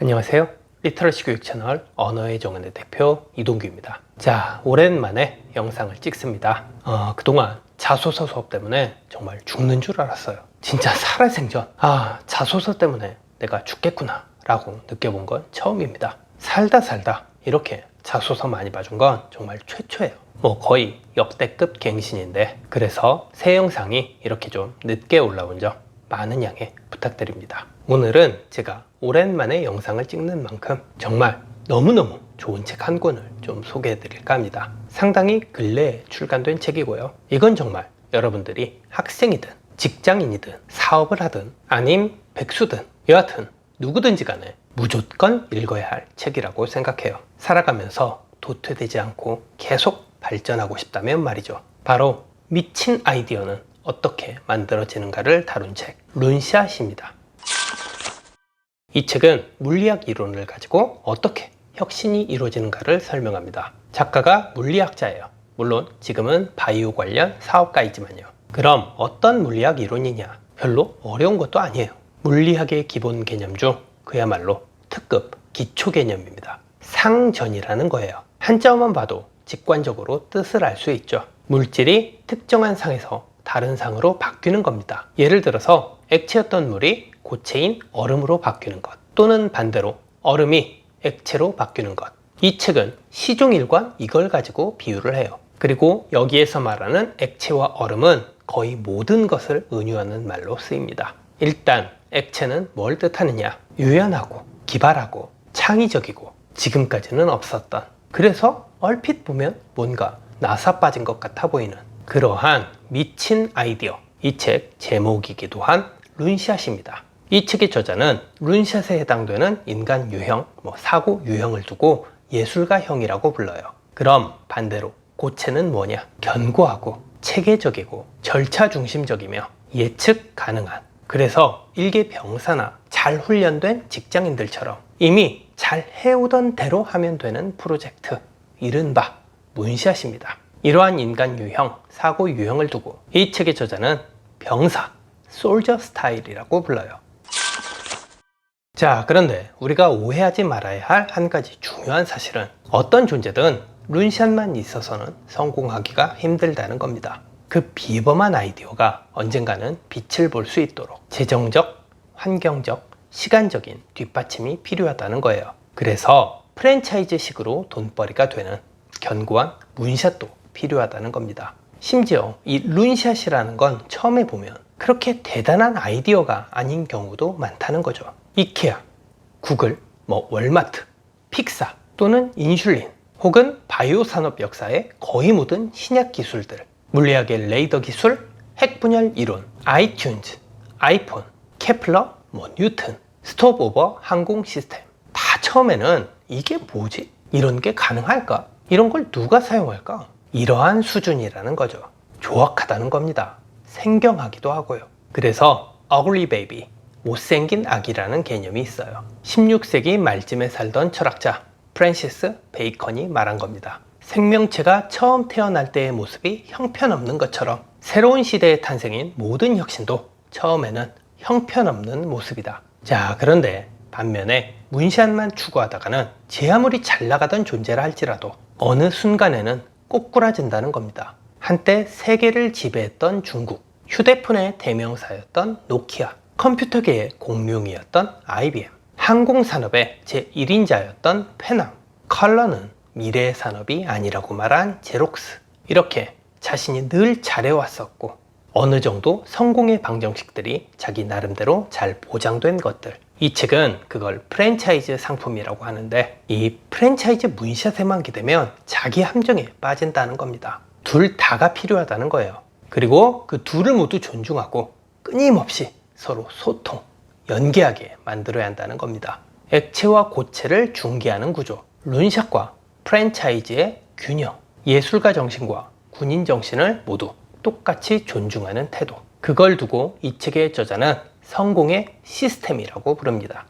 안녕하세요. 리터러시 교육 채널 언어의 정원의 대표 이동규입니다. 자, 오랜만에 영상을 찍습니다. 어, 그동안 자소서 수업 때문에 정말 죽는 줄 알았어요. 진짜 살아생전. 아, 자소서 때문에 내가 죽겠구나. 라고 느껴본 건 처음입니다. 살다 살다 이렇게 자소서 많이 봐준 건 정말 최초예요. 뭐 거의 역대급 갱신인데 그래서 새 영상이 이렇게 좀 늦게 올라온 점 많은 양해 부탁드립니다. 오늘은 제가 오랜만에 영상을 찍는 만큼 정말 너무너무 좋은 책 한 권을 좀 소개해 드릴까 합니다. 상당히 근래에 출간된 책이고요. 이건 정말 여러분들이 학생이든 직장인이든 사업을 하든 아님 백수든 여하튼 누구든지 간에 무조건 읽어야 할 책이라고 생각해요. 살아가면서 도태되지 않고 계속 발전하고 싶다면 말이죠. 바로 미친 아이디어는 어떻게 만들어지는가를 다룬 책, 룬샷입니다. 이 책은 물리학 이론을 가지고 어떻게 혁신이 이루어지는가를 설명합니다. 작가가 물리학자예요. 물론 지금은 바이오 관련 사업가이지만요. 그럼 어떤 물리학 이론이냐? 별로 어려운 것도 아니에요. 물리학의 기본 개념 중 그야말로 특급 기초 개념입니다. 상전이라는 거예요. 한자어만 봐도 직관적으로 뜻을 알 수 있죠. 물질이 특정한 상에서 다른 상으로 바뀌는 겁니다. 예를 들어서 액체였던 물이 고체인 얼음으로 바뀌는 것 또는 반대로 얼음이 액체로 바뀌는 것. 이 책은 시종일관 이걸 가지고 비유를 해요. 그리고 여기에서 말하는 액체와 얼음은 거의 모든 것을 은유하는 말로 쓰입니다. 일단 액체는 뭘 뜻하느냐? 유연하고 기발하고 창의적이고 지금까지는 없었던 그래서 얼핏 보면 뭔가 나사 빠진 것 같아 보이는 그러한 미친 아이디어 이 책 제목이기도 한 룬샷입니다. 이 책의 저자는 룬샷에 해당되는 인간 유형, 뭐 사고 유형을 두고 예술가형이라고 불러요. 그럼 반대로 고체는 뭐냐? 견고하고 체계적이고 절차 중심적이며 예측 가능한 그래서 일개 병사나 잘 훈련된 직장인들처럼 이미 잘 해오던 대로 하면 되는 프로젝트 이른바 문샷입니다. 이러한 인간 유형, 사고 유형을 두고 이 책의 저자는 병사, 솔저 스타일이라고 불러요. 자, 그런데 우리가 오해하지 말아야 할 한 가지 중요한 사실은 어떤 존재든 룬샷만 있어서는 성공하기가 힘들다는 겁니다. 그 비범한 아이디어가 언젠가는 빛을 볼 수 있도록 재정적, 환경적, 시간적인 뒷받침이 필요하다는 거예요. 그래서 프랜차이즈식으로 돈벌이가 되는 견고한 문샷도 필요하다는 겁니다. 심지어 이 룬샷이라는 건 처음에 보면 그렇게 대단한 아이디어가 아닌 경우도 많다는 거죠. 이케아, 구글, 뭐 월마트, 픽사 또는 인슐린 혹은 바이오 산업 역사에 거의 모든 신약 기술들, 물리학의 레이더 기술, 핵 분열 이론, 아이튠즈, 아이폰, 케플러, 뭐 뉴튼, 스톱오버 항공 시스템 다 처음에는 이게 뭐지? 이런 게 가능할까? 이런 걸 누가 사용할까? 이러한 수준이라는 거죠. 조악하다는 겁니다. 생경하기도 하고요. 그래서 ugly baby, 못생긴 아기라는 개념이 있어요. 16세기 말쯤에 살던 철학자 프랜시스 베이컨이 말한 겁니다. 생명체가 처음 태어날 때의 모습이 형편없는 것처럼 새로운 시대의 탄생인 모든 혁신도 처음에는 형편없는 모습이다. 자, 그런데 반면에 문샷만 추구하다가는 제 아무리 잘 나가던 존재라 할지라도 어느 순간에는 꼬꾸라진다는 겁니다. 한때 세계를 지배했던 중국, 휴대폰의 대명사였던 노키아, 컴퓨터계의 공룡이었던 IBM, 항공산업의 제1인자였던 페남, 컬러는 미래의 산업이 아니라고 말한 제록스. 이렇게 자신이 늘 잘해왔었고, 어느 정도 성공의 방정식들이 자기 나름대로 잘 보장된 것들. 이 책은 그걸 프랜차이즈 상품이라고 하는데, 이 프랜차이즈 문샷에만 기대면 자기 함정에 빠진다는 겁니다. 둘 다가 필요하다는 거예요. 그리고 그 둘을 모두 존중하고 끊임없이 서로 소통, 연계하게 만들어야 한다는 겁니다. 액체와 고체를 중개하는 구조, 룬샷과 프랜차이즈의 균형, 예술가 정신과 군인 정신을 모두 똑같이 존중하는 태도. 그걸 두고 이 책의 저자는 성공의 시스템이라고 부릅니다.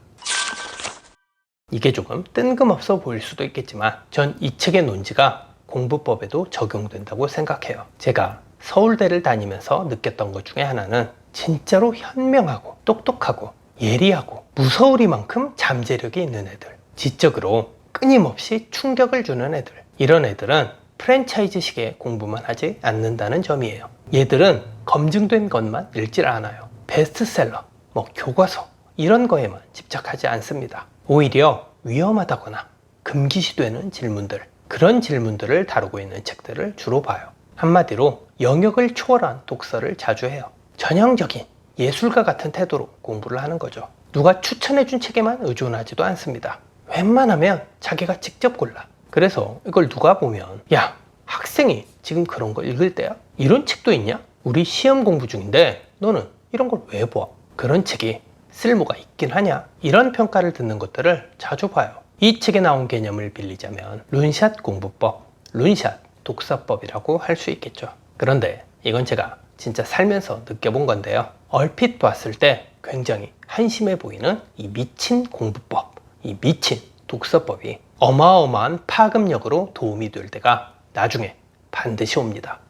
이게 조금 뜬금없어 보일 수도 있겠지만 전 이 책의 논지가 공부법에도 적용된다고 생각해요. 제가 서울대를 다니면서 느꼈던 것 중에 하나는 진짜로 현명하고 똑똑하고 예리하고 무서우리만큼 잠재력이 있는 애들. 지적으로 끊임없이 충격을 주는 애들. 이런 애들은 프랜차이즈식의 공부만 하지 않는다는 점이에요. 얘들은 검증된 것만 읽질 않아요. 베스트셀러, 뭐 교과서 이런 거에만 집착하지 않습니다. 오히려 위험하다거나 금기시되는 질문들 그런 질문들을 다루고 있는 책들을 주로 봐요. 한마디로 영역을 초월한 독서를 자주 해요. 전형적인 예술가 같은 태도로 공부를 하는 거죠. 누가 추천해준 책에만 의존하지도 않습니다. 웬만하면 자기가 직접 골라. 그래서 이걸 누가 보면 야 학생이 지금 그런 거 읽을 때야? 이런 책도 있냐? 우리 시험 공부 중인데 너는 이런 걸 왜 봐? 그런 책이 쓸모가 있긴 하냐? 이런 평가를 듣는 것들을 자주 봐요. 이 책에 나온 개념을 빌리자면 룬샷 공부법, 룬샷 독서법이라고 할 수 있겠죠. 그런데 이건 제가 진짜 살면서 느껴본 건데요. 얼핏 봤을 때 굉장히 한심해 보이는 이 미친 공부법, 이 미친 독서법이 어마어마한 파급력으로 도움이 될 때가 나중에 반드시 옵니다.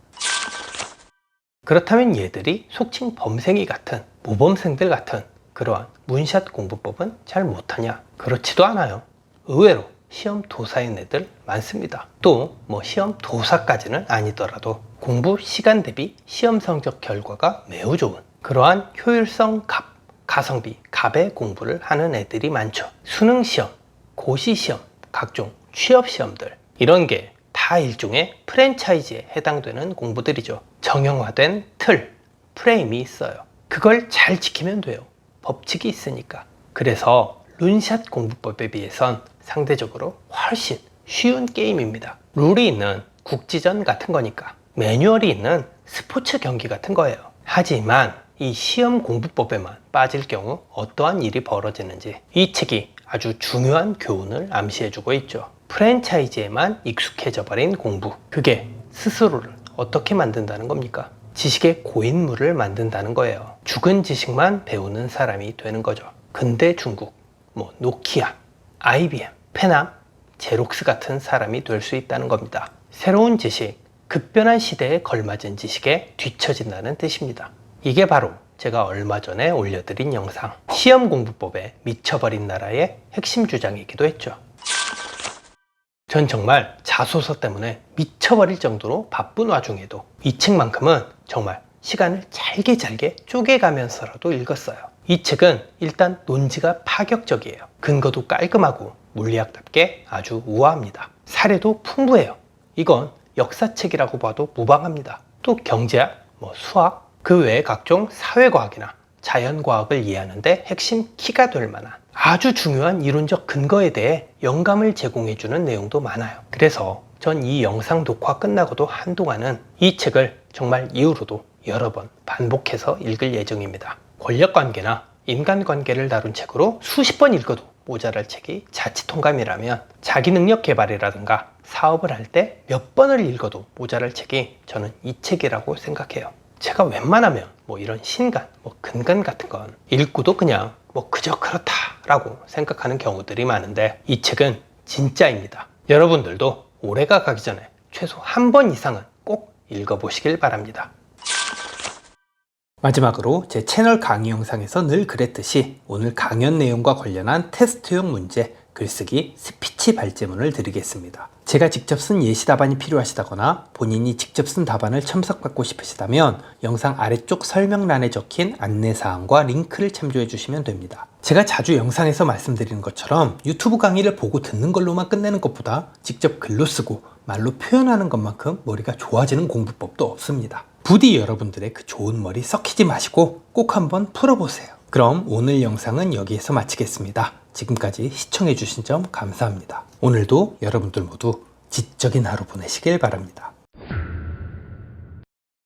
그렇다면 얘들이 속칭 범생이 같은 모범생들 같은 그러한 문샷 공부법은 잘 못하냐? 그렇지도 않아요. 의외로 시험 도사인 애들 많습니다. 또 뭐 시험 도사까지는 아니더라도 공부 시간 대비 시험 성적 결과가 매우 좋은 그러한 효율성 갑, 가성비 갑의 공부를 하는 애들이 많죠. 수능 시험, 고시 시험, 각종 취업 시험들 이런 게 다 일종의 프랜차이즈에 해당되는 공부들이죠. 정형화된 틀, 프레임이 있어요. 그걸 잘 지키면 돼요. 법칙이 있으니까. 그래서 룬샷 공부법에 비해선 상대적으로 훨씬 쉬운 게임입니다. 룰이 있는 국지전 같은 거니까. 매뉴얼이 있는 스포츠 경기 같은 거예요. 하지만 이 시험 공부법에만 빠질 경우 어떠한 일이 벌어지는지 이 책이 아주 중요한 교훈을 암시해주고 있죠. 프랜차이즈에만 익숙해져 버린 공부. 그게 스스로를 어떻게 만든다는 겁니까? 지식의 고인물을 만든다는 거예요. 죽은 지식만 배우는 사람이 되는 거죠. 근대 중국, 뭐 노키아, IBM, 페남, 제록스 같은 사람이 될 수 있다는 겁니다. 새로운 지식, 급변한 시대에 걸맞은 지식에 뒤처진다는 뜻입니다. 이게 바로 제가 얼마 전에 올려드린 영상 시험 공부법에 미쳐버린 나라의 핵심 주장이기도 했죠. 전 정말 자소서 때문에 미쳐버릴 정도로 바쁜 와중에도 이 책만큼은 정말 시간을 잘게 잘게 쪼개가면서라도 읽었어요. 이 책은 일단 논지가 파격적이에요. 근거도 깔끔하고 물리학답게 아주 우아합니다. 사례도 풍부해요. 이건 역사책이라고 봐도 무방합니다. 또 경제학, 뭐 수학, 그 외에 각종 사회과학이나 자연과학을 이해하는데 핵심 키가 될 만한 아주 중요한 이론적 근거에 대해 영감을 제공해주는 내용도 많아요. 그래서 전 이 영상 녹화 끝나고도 한동안은 이 책을 정말 이후로도 여러 번 반복해서 읽을 예정입니다. 권력관계나 인간관계를 다룬 책으로 수십 번 읽어도 모자랄 책이 자치통감이라면 자기 능력 개발이라든가 사업을 할 때 몇 번을 읽어도 모자랄 책이 저는 이 책이라고 생각해요. 제가 웬만하면 뭐 이런 신간, 뭐 근간 같은 건 읽고도 그냥 뭐 그저 그렇다라고 생각하는 경우들이 많은데 이 책은 진짜입니다. 여러분들도 올해가 가기 전에 최소 한 번 이상은 꼭 읽어보시길 바랍니다. 마지막으로 제 채널 강의 영상에서 늘 그랬듯이 오늘 강연 내용과 관련한 테스트용 문제 글쓰기 스피치 발제문을 드리겠습니다. 제가 직접 쓴 예시 답안이 필요하시다거나 본인이 직접 쓴 답안을 첨삭받고 싶으시다면 영상 아래쪽 설명란에 적힌 안내사항과 링크를 참조해 주시면 됩니다. 제가 자주 영상에서 말씀드리는 것처럼 유튜브 강의를 보고 듣는 걸로만 끝내는 것보다 직접 글로 쓰고 말로 표현하는 것만큼 머리가 좋아지는 공부법도 없습니다. 부디 여러분들의 그 좋은 머리 썩히지 마시고 꼭 한번 풀어보세요. 그럼 오늘 영상은 여기에서 마치겠습니다. 지금까지 시청해주신 점 감사합니다. 오늘도 여러분들 모두 지적인 하루 보내시길 바랍니다.